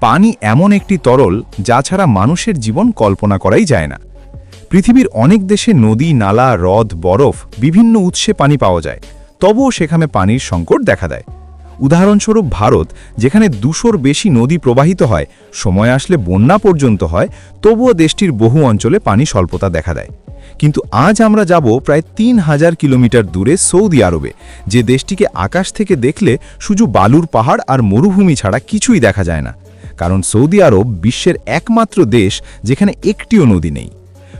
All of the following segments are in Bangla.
পানি এমন একটি তরল যা ছাড়া মানুষের জীবন কল্পনা করাই যায় না। পৃথিবীর অনেক দেশে নদী, নালা, হ্রদ, বরফ বিভিন্ন উৎসে পানি পাওয়া যায়। তবুও সেখানে পানির সংকট দেখা দেয়। উদাহরণস্বরূপ ভারত, যেখানে দুশোর বেশি নদী প্রবাহিত হয়, সময় আসলে বন্যা পর্যন্ত হয়, তবুও দেশটির বহু অঞ্চলে পানি স্বল্পতা দেখা দেয়। কিন্তু আজ আমরা যাব প্রায় তিন হাজার কিলোমিটার দূরে সৌদি আরবে, যে দেশটিকে আকাশ থেকে দেখলে শুধু বালুর পাহাড় আর মরুভূমি ছাড়া কিছুই দেখা যায় না। কারণ সৌদি আরব বিশ্বের একমাত্র দেশ যেখানে একটিও নদী নেই।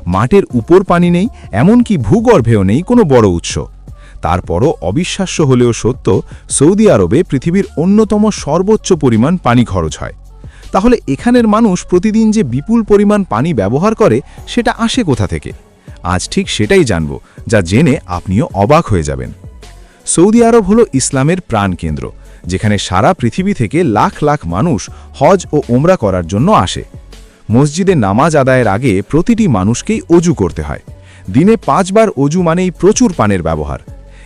মাঠের উপর পানি নেই, এমনকি ভূগর্ভেও নেই কোনো বড় উৎস। তারপরও অবিশ্বাস্য হলেও সত্য, সৌদি আরবে পৃথিবীর অন্যতম সর্বোচ্চ পরিমাণ পানি খরচ হয়। তাহলে এখানের মানুষ প্রতিদিন যে বিপুল পরিমাণ পানি ব্যবহার করে, সেটা আসে কোথা থেকে? আজ ঠিক সেটাই জানব, যা জেনে আপনিও অবাক হয়ে যাবেন। সৌদি আরব হল ইসলামের প্রাণকেন্দ্র, যেখানে সারা পৃথিবী থেকে লাখ লাখ মানুষ হজ ও ওমরা করার জন্য আসে। মসজিদে নামাজ আদায়ের আগে প্রতিটি মানুষকেই অজু করতে হয়। দিনে পাঁচবার অজু মানেই প্রচুর পানের ব্যবহার।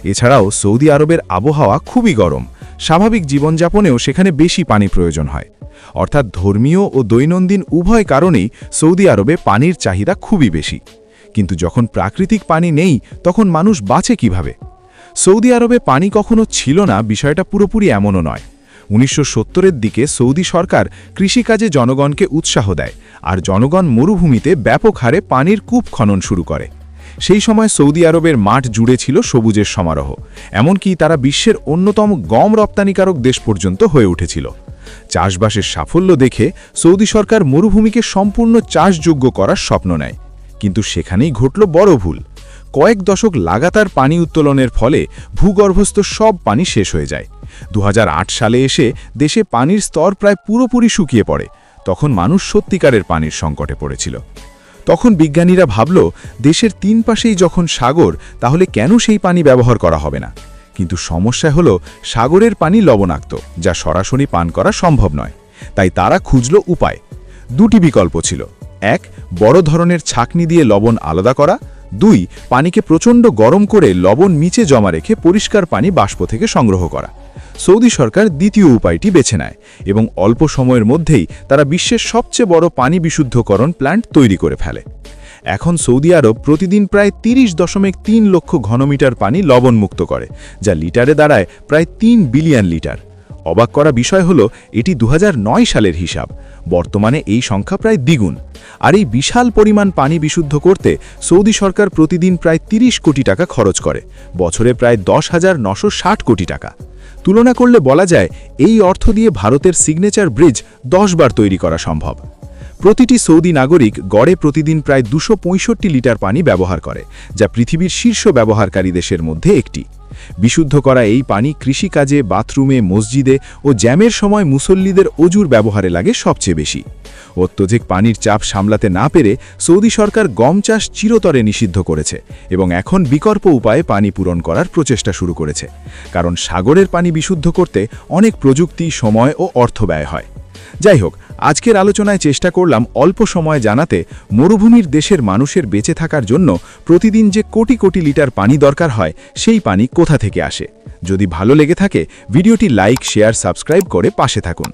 এছাড়াও সৌদি আরবের আবহাওয়া খুবই গরম। স্বাভাবিক জীবনযাপনেও সেখানে বেশি পানি প্রয়োজন হয়। অর্থাৎ ধর্মীয় ও দৈনন্দিন উভয় কারণেই সৌদি আরবে পানির চাহিদা খুবই বেশি। কিন্তু যখন প্রাকৃতিক পানি নেই, তখন মানুষ বাঁচে কীভাবে? সৌদি আরবে পানি কখনো ছিল না, বিষয়টা পুরোপুরি এমনও নয়। উনিশশো সত্তরের দিকে সৌদি সরকার কৃষিকাজে জনগণকে উৎসাহ দেয়, আর জনগণ মরুভূমিতে ব্যাপক হারে পানির কূপ খনন শুরু করে। সেই সময় সৌদি আরবের মাঠ জুড়ে ছিল সবুজের সমারোহ, এমনকি তারা বিশ্বের অন্যতম গম রপ্তানিকারক দেশ পর্যন্ত হয়ে উঠেছিল। চাষবাসের সাফল্য দেখে সৌদি সরকার মরুভূমিকে সম্পূর্ণ চাষযোগ্য করার স্বপ্ন নেয়, কিন্তু সেখানেই ঘটল বড় ভুল। কয়েক দশক লাগাতার পানি উত্তোলনের ফলে ভূগর্ভস্থ সব পানি শেষ হয়ে যায়। দু হাজার আট সালে এসে দেশে পানির স্তর প্রায় পুরোপুরি শুকিয়ে পড়ে। তখন মানুষ সত্যিকারের পানির সংকটে পড়েছিল। তখন বিজ্ঞানীরা ভাবল, দেশের তিন পাশেই যখন সাগর, তাহলে কেন সেই পানি ব্যবহার করা হবে না? কিন্তু সমস্যা হলো, সাগরের পানি লবণাক্ত, যা সরাসরি পান করা সম্ভব নয়। তাই তারা খুঁজল উপায়। দুটি বিকল্প ছিল। এক, বড় ধরনের ছাকনি দিয়ে লবণ আলাদা করা। দুই, পানিকে প্রচণ্ড গরম করে লবণ নিচে জমা রেখে পরিষ্কার পানি বাষ্প থেকে সংগ্রহ করা। সৌদি সরকার দ্বিতীয় উপায়টি বেছে নেয় এবং অল্প সময়ের মধ্যেই তারা বিশ্বের সবচেয়ে বড় পানি বিশুদ্ধকরণ প্ল্যান্ট তৈরি করে ফেলে। এখন সৌদি আরব প্রতিদিন প্রায় তিরিশ দশমিক তিন লক্ষ ঘনমিটার পানি লবণমুক্ত করে, যা লিটারে দাঁড়ায় প্রায় তিন বিলিয়ন লিটার। অবাক করা বিষয় হল, এটি দু হাজার নয় সালের হিসাব। বর্তমানে এই সংখ্যা প্রায় দ্বিগুণ। আর এই বিশাল পরিমাণ পানি বিশুদ্ধ করতে সৌদি সরকার প্রতিদিন প্রায় ৩০ কোটি টাকা খরচ করে। বছরে প্রায় দশ হাজার নশো কোটি টাকা। তুলনা করলে বলা যায়, এই অর্থ দিয়ে ভারতের সিগনেচার ব্রিজ দশ বার তৈরি করা সম্ভব। প্রতিটি সৌদি নাগরিক গড়ে প্রতিদিন প্রায় দুশো লিটার পানি ব্যবহার করে, যা পৃথিবীর শীর্ষ ব্যবহারকারী দেশের মধ্যে একটি। বিশুদ্ধ করা এই পানি কৃষিকাজে, বাথরুমে, মসজিদে ও জ্যামের সময় মুসল্লিদের অজুর ব্যবহারে লাগে সবচেয়ে বেশি। অত্যধিক পানির চাপ সামলাতে না পেরে সৌদি সরকার গম চাষ চিরতরে নিষিদ্ধ করেছে এবং এখন বিকল্প উপায়ে পানি পূরণ করার প্রচেষ্টা শুরু করেছে, কারণ সাগরের পানি বিশুদ্ধ করতে অনেক প্রযুক্তি, সময় ও অর্থ ব্যয় হয়। যাই হোক আজকের আলোচনায় চেষ্টা করলাম অল্প সময়ে জানাতে মরুভূমির দেশের মানুষের বেঁচে থাকার জন্য প্রতিদিন যে কোটি কোটি লিটার পানি দরকার হয়, সেই পানি কোথা থেকে আসে? যদি ভালো লেগে থাকে, ভিডিওটি লাইক, শেয়ার, সাবস্ক্রাইব করে পাশে থাকুন।